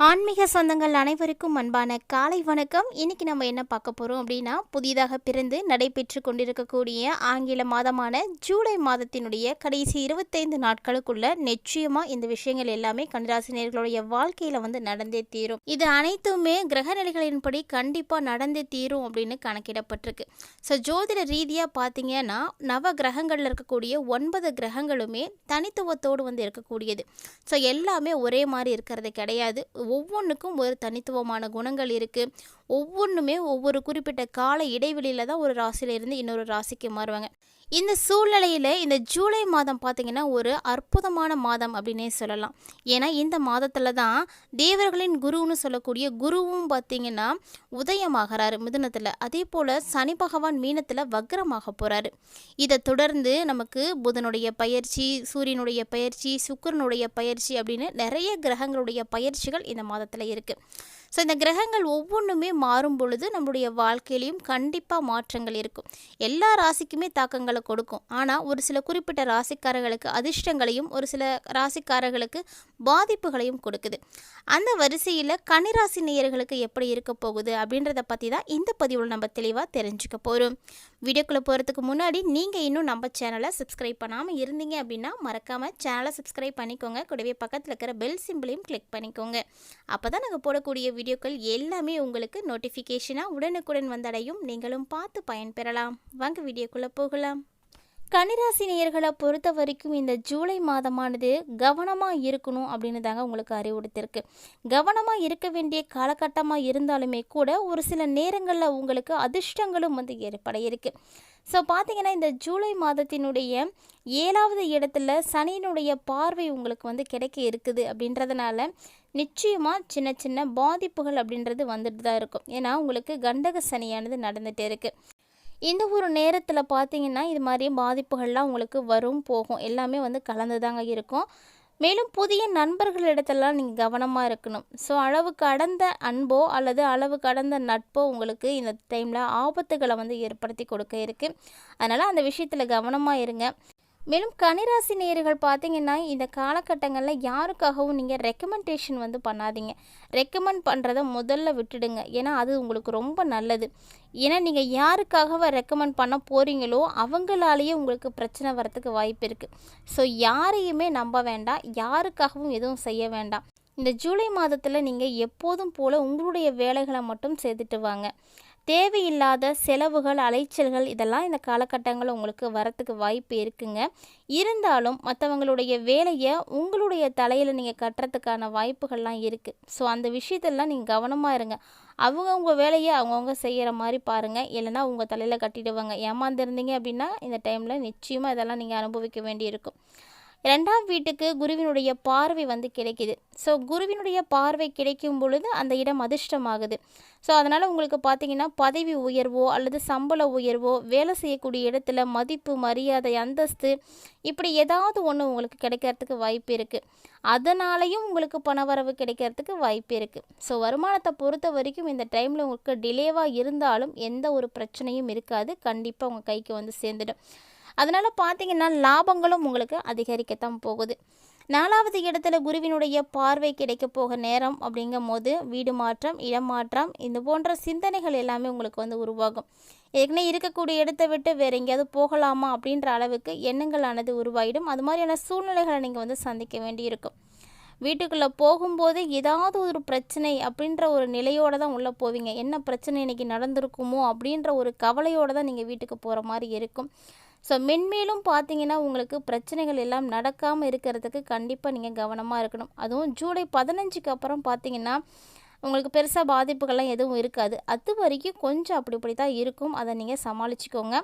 ஆன்மீக சொந்தங்கள் அனைவருக்கும் அன்பான காலை வணக்கம். இன்னைக்கு நம்ம என்ன பார்க்க போகிறோம் அப்படின்னா புதிதாக பிறந்து நடைபெற்று கொண்டிருக்கக்கூடிய ஆங்கில மாதமான ஜூலை மாதத்தினுடைய கடைசி இருபத்தைந்து நாட்களுக்குள்ள நிச்சயமாக இந்த விஷயங்கள் எல்லாமே கன்னிராசினியர்களுடைய வாழ்க்கையில் வந்து நடந்தே தீரும். இது அனைத்துமே கிரகநிலைகளின்படி கண்டிப்பாக நடந்தே தீரும் அப்படின்னு கணக்கிடப்பட்டிருக்கு. ஸோ ஜோதிட ரீதியாக பார்த்தீங்கன்னா நவ கிரகங்களில் இருக்கக்கூடிய ஒன்பது கிரகங்களுமே தனித்துவத்தோடு வந்து இருக்கக்கூடியது. ஸோ எல்லாமே ஒரே மாதிரி இருக்கிறது கிடையாது. ஒவ்வொன்றுக்கும் ஒரு தனித்துவமான குணங்கள் இருக்குது ஒவ்வொன்றுமே ஒவ்வொரு குறிப்பிட்ட கால இடைவெளியில் தான் ஒரு ராசியிலேருந்து இன்னொரு ராசிக்கு மாறுவாங்க. இந்த சூழ்நிலையில் இந்த ஜூலை மாதம் பார்த்திங்கன்னா ஒரு அற்புதமான மாதம் அப்படின்னே சொல்லலாம். ஏன்னா இந்த மாதத்தில் தான் தேவர்களின் குருன்னு சொல்லக்கூடிய குருவும் பார்த்திங்கன்னா உதயமாகிறாரு மிதுனத்தில். அதே போல் சனி பகவான் மீனத்தில் வக்ரமாக போகிறாரு இதை தொடர்ந்து நமக்கு புதனுடைய பயிற்சி சூரியனுடைய பயிற்சி சுக்கிரனுடைய பயிற்சி அப்படின்னு நிறைய கிரகங்களுடைய பயிற்சிகள் இந்த மாதத்தில் இருக்குது ஸோ இந்த கிரகங்கள் ஒவ்வொன்றுமே மாறும் பொழுது நம்மளுடைய வாழ்க்கையிலையும் கண்டிப்பாக மாற்றங்கள் இருக்கும். எல்லா ராசிக்குமே தாக்கங்களை கொடுக்கும். ஆனால் ஒரு சில குறிப்பிட்ட ராசிக்காரர்களுக்கு அதிர்ஷ்டங்களையும் ஒரு சில ராசிக்காரர்களுக்கு பாதிப்புகளையும் கொடுக்குது. அந்த வரிசையில் கனிராசி நேயர்களுக்கு எப்படி இருக்க போகுது அப்படின்றத பற்றி தான் இந்த பதிவில் நம்ம தெளிவாக தெரிஞ்சுக்க போகிறோம் வீடியோக்குள்ளே போகிறதுக்கு முன்னாடி நீங்கள் இன்னும் நம்ம சேனலை சப்ஸ்கிரைப் பண்ணாமல் இருந்தீங்க அப்படின்னா மறக்காமல் சேனலை சப்ஸ்கிரைப் பண்ணிக்கோங்க. கூடவே பக்கத்தில் இருக்கிற பெல் சிம்பிளையும் கிளிக் பண்ணிக்கோங்க. அப்போ தான் நாங்கள் போடக்கூடிய வீடியோக்கள் எல்லாமே உங்களுக்கு நோட்டிஃபிகேஷனாக உடனுக்குடன் வந்தடையும். நீங்களும் பார்த்து பயன்பெறலாம். வாங்க வீடியோக்குள்ளே போகலாம். கன்னிராசி நேயர்களை பொறுத்த வரைக்கும் இந்த ஜூலை மாதமானது கவனமாக இருக்கணும் அப்படின்னு தாங்க உங்களுக்கு அறிவுறுத்திருக்கு. கவனமாக இருக்க வேண்டிய காலகட்டமாக இருந்தாலுமே கூட ஒரு சில நேரங்களில் உங்களுக்கு அதிர்ஷ்டங்களும் வந்து ஏற்பட இருக்குது ஸோ பார்த்தீங்கன்னா இந்த ஜூலை மாதத்தினுடைய ஏழாவது இடத்துல சனியினுடைய பார்வை உங்களுக்கு வந்து கிடைக்க இருக்குது அப்படின்றதுனால நிச்சயமாக சின்ன சின்ன பாதிப்புகள் அப்படின்றது வந்துட்டு தான் இருக்கும். ஏன்னா உங்களுக்கு கண்டக சனியானது நடந்துகிட்டே இருக்குது இந்த ஒரு நேரத்தில் பார்த்தீங்கன்னா இது மாதிரி பாதிப்புகள்லாம் உங்களுக்கு வரும் போகும். எல்லாமே வந்து கலந்து தாங்க இருக்கும். மேலும் புதிய நண்பர்களிடத்தெல்லாம் நீங்கள் கவனமாக இருக்கணும். ஸோ அளவு கடந்த அன்போ அல்லது அளவு கடந்த நட்போ உங்களுக்கு இந்த டைமில் ஆபத்துகளை வந்து ஏற்படுத்தி கொடுக்க இருக்குது அதனால் அந்த விஷயத்தில் கவனமாக இருங்க. மேலும் கனிராசி நேயர்கள் பார்த்தீங்கன்னா இந்த காலகட்டங்களில் யாருக்காகவும் நீங்கள் ரெக்கமெண்டேஷன் வந்து பண்ணாதீங்க. ரெக்கமெண்ட் பண்ணுறத முதல்ல விட்டுடுங்க. ஏன்னா அது உங்களுக்கு ரொம்ப நல்லது. ஏன்னா நீங்கள் யாருக்காகவ ரெக்கமெண்ட் பண்ண போகிறீங்களோ அவங்களாலேயே உங்களுக்கு பிரச்சனை வரத்துக்கு வாய்ப்பு இருக்குது ஸோ யாரையுமே நம்ப வேண்டாம். யாருக்காகவும் எதுவும் செய்ய வேண்டாம். இந்த ஜூலை மாதத்தில் நீங்கள் எப்போதும் போல் உங்களுடைய வேலைகளை மட்டும் செய்துட்டு வாங்க. தேவையில்லாத செலவுகள் அலைச்சல்கள் இதெல்லாம் இந்த காலகட்டங்களில் உங்களுக்கு வரத்துக்கு வாய்ப்பு இருக்குங்க. இருந்தாலும் மற்றவங்களுடைய வேலையை உங்களுடைய தலையில் நீங்கள் கட்டுறதுக்கான வாய்ப்புகள்லாம் இருக்குது ஸோ அந்த விஷயத்தெல்லாம் நீங்கள் கவனமாக இருங்க. அவங்கவுங்க வேலையை அவங்கவுங்க செய்கிற மாதிரி பாருங்கள் இல்லைனா உங்கள் தலையில் கட்டிடுவாங்க. ஏமாந்துருந்தீங்க அப்படின்னா இந்த டைமில் நிச்சயமாக இதெல்லாம் நீங்கள் அனுபவிக்க வேண்டியிருக்கும். ரெண்டாம் வீட்டுக்கு குருவினுடைய பார்வை வந்து கிடைக்குது. ஸோ குருவினுடைய பார்வை கிடைக்கும் பொழுது அந்த இடம் அதிர்ஷ்டமாகுது. ஸோ அதனால் உங்களுக்கு பார்த்தீங்கன்னா பதவி உயர்வோ அல்லது சம்பள உயர்வோ வேலை செய்யக்கூடிய இடத்துல மதிப்பு மரியாதை அந்தஸ்து இப்படி ஏதாவது ஒன்று உங்களுக்கு கிடைக்கிறதுக்கு வாய்ப்பு இருக்குது அதனாலையும் உங்களுக்கு பணவரவு கிடைக்கிறதுக்கு வாய்ப்பு இருக்குது ஸோ வருமானத்தை பொறுத்த வரைக்கும் இந்த டைமில் உங்களுக்கு டிலேவாக இருந்தாலும் எந்த ஒரு பிரச்சனையும் இருக்காது. கண்டிப்பாக உங்கள் கைக்கு வந்து சேர்ந்துடும். அதனால் பார்த்தீங்கன்னா லாபங்களும் உங்களுக்கு அதிகரிக்கத்தான் போகுது. நாலாவது இடத்துல குருவினுடைய பார்வை கிடைக்க போக நேரம் அப்படிங்கும் போது வீடு மாற்றம் இடம் மாற்றம் இந்த போன்ற சிந்தனைகள் எல்லாமே உங்களுக்கு வந்து உருவாகும். ஏற்கனவே இருக்கக்கூடிய இடத்தை விட்டு வேறு எங்கேயாவது போகலாமா அப்படின்ற அளவுக்கு எண்ணங்களானது உருவாயிடும். அது மாதிரியான சூழ்நிலைகளை நீங்கள் வந்து சந்திக்க வேண்டியிருக்கும். வீட்டுக்குள்ளே போகும்போது ஏதாவது ஒரு பிரச்சனை அப்படின்ற ஒரு நிலையோடு தான் உள்ளே போவீங்க. என்ன பிரச்சனை இன்றைக்கி நடந்திருக்குமோ அப்படின்ற ஒரு கவலையோடு தான் நீங்கள் வீட்டுக்கு போகிற மாதிரி இருக்கும். ஸோ மென்மேலும் பார்த்தீங்கன்னா உங்களுக்கு பிரச்சனைகள் எல்லாம் நடக்காமல் இருக்கிறதுக்கு கண்டிப்பாக நீங்கள் கவனமாக இருக்கணும். அதுவும் ஜூலை பதினஞ்சுக்கு அப்புறம் பார்த்தீங்கன்னா உங்களுக்கு பெருசாக பாதிப்புகள்லாம் எதுவும் இருக்காது. அது வரைக்கும் கொஞ்சம் அப்படி இப்படி தான் இருக்கும். அதை நீங்கள் சமாளிச்சுக்கோங்க.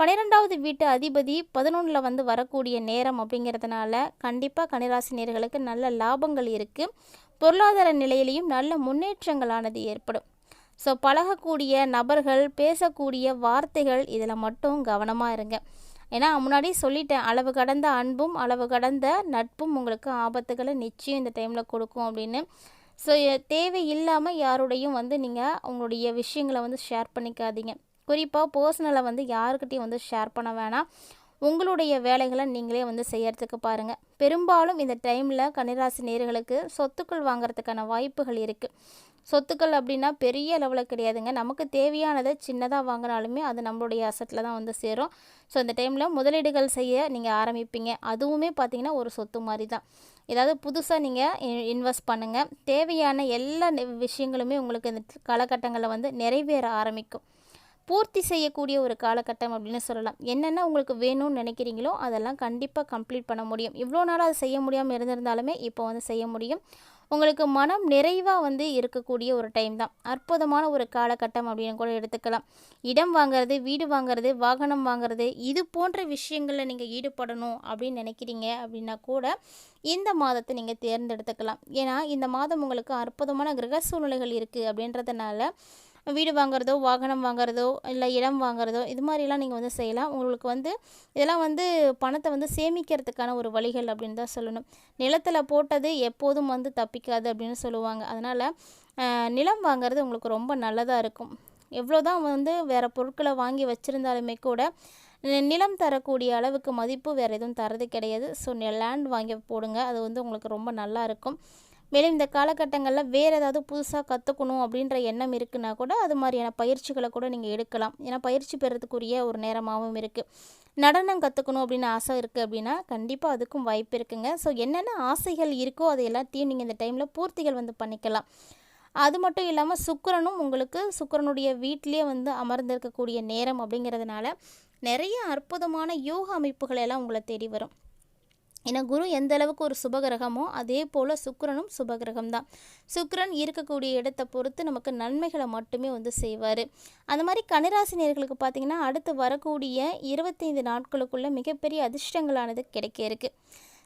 பன்னிரெண்டாவது வீட்டு அதிபதி பதினொன்றில் வந்து வரக்கூடிய நேரம் அப்படிங்கிறதுனால கண்டிப்பாக கன்னிராசி நேர்களுக்கு நல்ல லாபங்கள் இருக்குது பொருளாதார நிலையிலையும் நல்ல முன்னேற்றங்களானது ஏற்படும். ஸோ பழகக்கூடிய நபர்கள் பேசக்கூடிய வார்த்தைகள் இதில் மட்டும் கவனமாக இருங்க. ஏன்னா முன்னாடி சொல்லிட்டேன் அளவு கடந்த அன்பும் அளவு கடந்த நட்பும் உங்களுக்கு ஆபத்துகளை நிச்சயம் இந்த டைமில் கொடுக்கும் அப்படின்னு. ஸோ தேவை இல்லாமல் யாருடையும் வந்து நீங்கள் உங்களுடைய விஷயங்களை வந்து ஷேர் பண்ணிக்காதீங்க. குறிப்பாக பர்சனலை வந்து யாருக்கிட்டையும் வந்து ஷேர் பண்ண வேணாம். உங்களுடைய வேலைகளை நீங்களே வந்து செய்யறதுக்கு பாருங்கள் பெரும்பாலும் இந்த டைமில் கன்னிராசி நேர்களுக்கு சொத்துக்கள் வாங்குறதுக்கான வாய்ப்புகள் இருக்குது சொத்துக்கள் அப்படின்னா பெரிய லெவலில் கிடையாதுங்க. நமக்கு தேவையானதை சின்னதாக வாங்கினாலுமே அது நம்மளுடைய அசட்டில் தான் வந்து சேரும். ஸோ இந்த டைமில் முதலீடுகள் செய்ய நீங்கள் ஆரம்பிப்பீங்க. அதுவுமே பார்த்திங்கன்னா ஒரு சொத்து மாதிரி தான். ஏதாவது புதுசாக நீங்கள் இன்வெஸ்ட் பண்ணுங்கள் தேவையான எல்லா விஷயங்களுமே உங்களுக்கு இந்த காலகட்டங்களில் வந்து நிறைவேற ஆரம்பிக்கும். பூர்த்தி செய்யக்கூடிய ஒரு காலகட்டம் அப்படின்னு சொல்லலாம். என்னென்ன உங்களுக்கு வேணும்னு நினைக்கிறீங்களோ அதெல்லாம் கண்டிப்பாக கம்ப்ளீட் பண்ண முடியும். இவ்வளோ நாள் அதை செய்ய முடியாமல் இருந்திருந்தாலுமே இப்போ வந்து செய்ய முடியும். உங்களுக்கு மனம் நிறைவாக வந்து இருக்கக்கூடிய ஒரு டைம் தான். அற்புதமான ஒரு காலகட்டம் அப்படின்னு கூட எடுத்துக்கலாம். இடம் வாங்குறது வீடு வாங்குறது வாகனம் வாங்குறது இது போன்ற விஷயங்களில் நீங்கள் ஈடுபடணும் அப்படின்னு நினைக்கிறீங்க அப்படின்னா கூட இந்த மாதத்தை நீங்கள் தேர்ந்தெடுத்துக்கலாம். ஏன்னா இந்த மாதம் உங்களுக்கு அற்புதமான கிரக சூழ்நிலைகள் இருக்குது அப்படின்றதுனால வீடு வாங்குறதோ வாகனம் வாங்குறதோ இல்லை இடம் வாங்குறதோ இது மாதிரிலாம் நீங்கள் வந்து செய்யலாம். உங்களுக்கு வந்து இதெல்லாம் வந்து பணத்தை வந்து சேமிக்கிறதுக்கான ஒரு வழிகள் அப்படின்னு தான் சொல்லணும். நிலத்தில் போட்டது எப்போதும் வந்து தப்பிக்காது அப்படின்னு சொல்லுவாங்க. அதனால் நிலம் வாங்குறது உங்களுக்கு ரொம்ப நல்லதாக இருக்கும். எவ்வளோ தான் வந்து வேறு பொருட்களை வாங்கி வச்சுருந்தாலுமே கூட நிலம் தரக்கூடிய அளவுக்கு மதிப்பு வேறு எதுவும் தரது கிடையாது. ஸோ லேண்ட் வாங்கி போடுங்க. அது வந்து உங்களுக்கு ரொம்ப நல்லா இருக்கும். மேலும் இந்த காலகட்டங்களில் வேறு ஏதாவது புதுசாக கற்றுக்கணும் அப்படின்ற எண்ணம் இருக்குன்னா கூட அது மாதிரியான பயிற்சிகளை கூட நீங்கள் எடுக்கலாம். ஏன்னா பயிற்சி பெறதுக்குரிய ஒரு நேரமாகவும் இருக்குது நடனம் கற்றுக்கணும் அப்படின்னு ஆசை இருக்குது அப்படின்னா கண்டிப்பாக அதுக்கும் வாய்ப்பு இருக்குங்க. ஸோ என்னென்ன ஆசைகள் இருக்கோ அது எல்லாத்தையும் நீங்கள் இந்த டைமில் பூர்த்திகள் வந்து பண்ணிக்கலாம். அது மட்டும் இல்லாமல் சுக்கரனும் உங்களுக்கு சுக்கிரனுடைய வீட்டிலே வந்து அமர்ந்திருக்கக்கூடிய நேரம் அப்படிங்கிறதுனால நிறைய அற்புதமான யோக அமைப்புகள் எல்லாம் உங்களை தேடி வரும். ஏன்னா குரு எந்த அளவுக்கு ஒரு சுபகிரகமோ அதே போல் சுக்கரனும் சுபகிரகம் தான் சுக்கிரன் இருக்கக்கூடிய இடத்தை பொறுத்து நமக்கு நன்மைகளை மட்டுமே வந்து செய்வார். அந்த மாதிரி கனிராசினியர்களுக்கு பார்த்தீங்கன்னா அடுத்து வரக்கூடிய இருபத்தைந்து நாட்களுக்குள்ளே மிகப்பெரிய அதிர்ஷ்டங்களானது கிடைக்க இருக்குது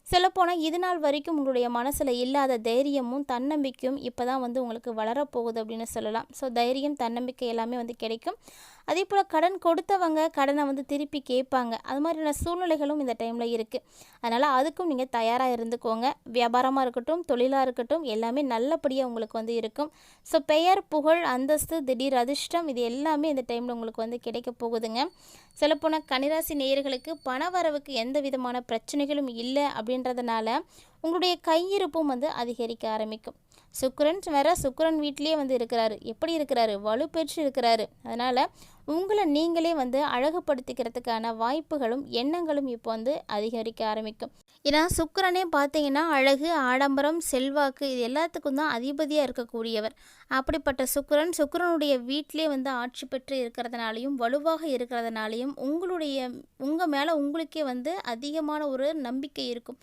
சொல்லப்போனால் இது நாள் வரைக்கும் உங்களுடைய மனசில் இல்லாத தைரியமும் தன்னம்பிக்கையும் இப்போ தான் வந்து உங்களுக்கு வளரப்போகுது அப்படின்னு சொல்லலாம். ஸோ தைரியம் தன்னம்பிக்கை எல்லாமே வந்து கிடைக்கும். அதே போல் கடன் கொடுத்தவங்க கடனை வந்து திருப்பி கேட்பாங்க. அது மாதிரியான சூழ்நிலைகளும் இந்த டைமில் இருக்குது அதனால் அதுக்கும் நீங்கள் தயாராக இருந்துக்கோங்க. வியாபாரமாக இருக்கட்டும் தொழிலாக இருக்கட்டும் எல்லாமே நல்லபடியாக உங்களுக்கு வந்து இருக்கும். ஸோ பெயர் புகழ் அந்தஸ்து திடீர் அதிர்ஷ்டம் இது எல்லாமே இந்த டைமில் உங்களுக்கு வந்து கிடைக்க போகுதுங்க. சொல்லப்போனால் கனிராசி நேயர்களுக்கு பண வரவுக்கு எந்த விதமான பிரச்சனைகளும் இல்லை அப்படின்றதுனால உங்களுடைய கையிருப்பும் வந்து அதிகரிக்க ஆரம்பிக்கும். சுக்கரன் வேற சுக்கரன் வீட்டிலேயே வந்து இருக்கிறாரு. எப்படி இருக்கிறாரு? வலுப்பெற்று இருக்கிறாரு. அதனால் உங்களை நீங்களே வந்து அழகுபடுத்திக்கிறதுக்கான வாய்ப்புகளும் எண்ணங்களும் இப்போ வந்து அதிகரிக்க ஆரம்பிக்கும். ஏன்னா சுக்கரனே பார்த்தீங்கன்னா அழகு ஆடம்பரம் செல்வாக்கு இது எல்லாத்துக்கும் தான் அதிபதியாக இருக்கக்கூடியவர். அப்படிப்பட்ட சுக்கரன் சுக்கிரனுடைய வீட்டிலே வந்து ஆட்சி பெற்று இருக்கிறதுனாலையும் வலுவாக இருக்கிறதுனாலையும் உங்களுடைய உங்கள் மேலே உங்களுக்கே வந்து அதிகமான ஒரு நம்பிக்கை இருக்கும்.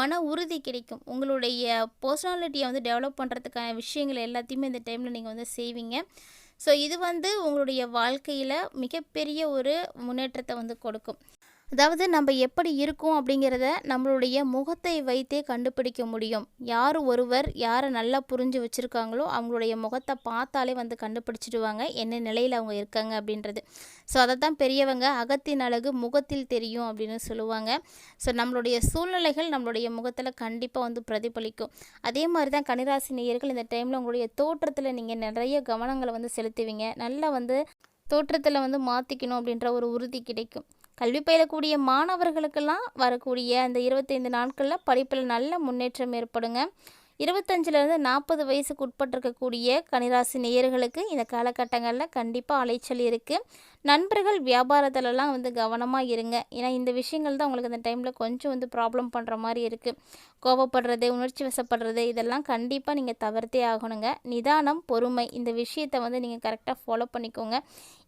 மன உறுதி கிடைக்கும். உங்களுடைய பர்சனாலிட்டியை வந்து டெவலப் பண்ணுறதுக்கான விஷயங்கள் எல்லாத்தையுமே இந்த டைமில் நீங்கள் வந்து செய்வீங்க. ஸோ இது வந்து உங்களுடைய வாழ்க்கையில் மிகப்பெரிய ஒரு முன்னேற்றத்தை வந்து கொடுக்கும். அதாவது நம்ம எப்படி இருக்கோம் அப்படிங்கிறத நம்மளுடைய முகத்தை வைத்தே கண்டுபிடிக்க முடியும். யார் ஒருவர் யாரை நல்லா புரிஞ்சு வச்சுருக்காங்களோ அவங்களுடைய முகத்தை பார்த்தாலே வந்து கண்டுபிடிச்சிடுவாங்க. என்ன நிலையில் அவங்க இருக்காங்க அப்படின்றது. ஸோ அதை தான் பெரியவங்க அகத்தின் அழகு முகத்தில் தெரியும் அப்படின்னு சொல்லுவாங்க. ஸோ நம்மளுடைய சூழ்நிலைகள் நம்மளுடைய முகத்தில் கண்டிப்பாக வந்து பிரதிபலிக்கும். அதே மாதிரி தான் கனிராசி நேயர்கள் இந்த டைமில் உங்களுடைய தோற்றத்தில் நீங்கள் நிறைய கவனங்களை வந்து செலுத்துவீங்க. நல்லா வந்து தோற்றத்தில் வந்து மாற்றிக்கணும் அப்படின்ற ஒரு உறுதி கிடைக்கும். கல்வி பயிலக்கூடிய மாணவர்களுக்கெல்லாம் வரக்கூடிய அந்த இருபத்தைந்து நாட்களில் படிப்பில் நல்ல முன்னேற்றம் ஏற்படுங்க. இருபத்தஞ்சிலேருந்து நாற்பது வயசுக்கு உட்பட்டிருக்கக்கூடிய கனிராசி நேயர்களுக்கு இந்த காலகட்டங்களில் கண்டிப்பாக அலைச்சல் இருக்குது நண்பர்கள் வியாபாரத்திலலாம் வந்து கவனமாக இருங்க. ஏன்னா இந்த விஷயங்கள் தான் உங்களுக்கு அந்த டைமில் கொஞ்சம் வந்து ப்ராப்ளம் பண்ணுற மாதிரி இருக்குது கோபப்படுறது உணர்ச்சி வசப்படுறது இதெல்லாம் கண்டிப்பாக நீங்கள் தவிர்த்தே ஆகணுங்க. நிதானம் பொறுமை இந்த விஷயத்தை வந்து நீங்கள் கரெக்டாக ஃபாலோ பண்ணிக்கோங்க.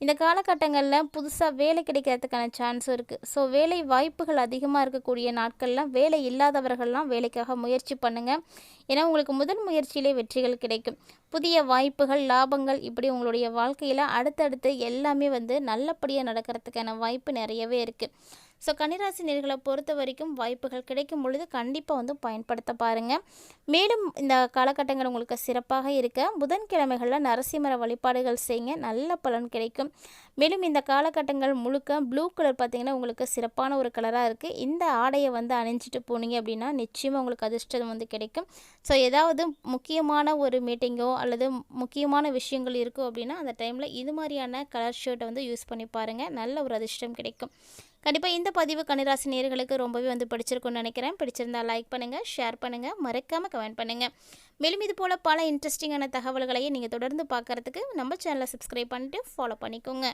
இந்த காலகட்டங்களில் புதுசாக வேலை கிடைக்கிறதுக்கான சான்ஸும் இருக்குது ஸோ வேலை வாய்ப்புகள் அதிகமாக இருக்கக்கூடிய நாட்கள்லாம் வேலை இல்லாதவர்கள்லாம் வேலைக்காக முயற்சி பண்ணுங்கள் ஏன்னா உங்களுக்கு முதல் முயற்சியிலே வெற்றிகள் கிடைக்கும். புதிய வாய்ப்புகள் லாபங்கள் இப்படி உங்களுடைய வாழ்க்கையில் அடுத்தடுத்து எல்லாமே வந்து நல்லபடியாக நடக்கிறதுக்கான வாய்ப்பு நிறையவே இருக்குது ஸோ கன்னிராசி நேர்களை பொறுத்த வரைக்கும் வாய்ப்புகள் கிடைக்கும் பொழுது கண்டிப்பாக வந்து பயன்படுத்த பாருங்கள் மேலும் இந்த காலகட்டங்கள் உங்களுக்கு சிறப்பாக இருக்க புதன்கிழமைகளில் நரசிம்மர வழிபாடுகள் செய்யுங்க நல்ல பலன் கிடைக்கும். மேலும் இந்த காலகட்டங்கள் முழுக்க ப்ளூ கலர் பார்த்திங்கன்னா உங்களுக்கு சிறப்பான ஒரு கலராக இருக்குது இந்த ஆடையை வந்து அணிஞ்சிட்டு போனீங்க அப்படின்னா நிச்சயமாக உங்களுக்கு அதிர்ஷ்டம் வந்து கிடைக்கும். ஸோ ஏதாவது முக்கியமான ஒரு மீட்டிங்கோ அல்லது முக்கியமான விஷயங்கள் இருக்கும் அப்படின்னா அந்த டைமில் இது மாதிரியான கலர் ஷர்ட்டை வந்து யூஸ் பண்ணி பாருங்கள் நல்ல ஒரு அதிர்ஷ்டம் கிடைக்கும். கண்டிப்பாக இந்த பதிவு கன்னிராசி நேர்களுக்கு ரொம்பவே வந்து பிடிச்சிருக்கும்னு நினைக்கிறேன். பிடிச்சிருந்தால் லைக் பண்ணுங்கள் ஷேர் பண்ணுங்கள் மறக்காமல் கமெண்ட் பண்ணுங்கள் மேலும் இது போல் பல இன்ட்ரெஸ்டிங்கான தகவல்களையும் நீங்கள் தொடர்ந்து பார்க்குறதுக்கு நம்ம சேனலை சப்ஸ்கிரைப் பண்ணிட்டு ஃபாலோ பண்ணிக்கோங்க.